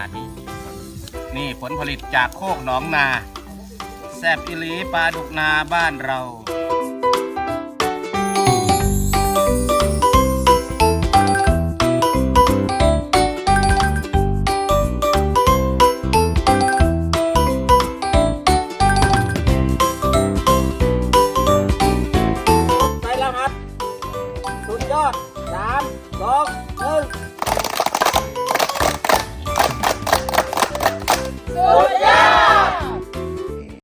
นาดนี้ นี่ผลผลิตจากโคกหนองนา แซบอิลีปลาดุกนาบ้านเราไปแล้วครับ สุดยอดสามสอง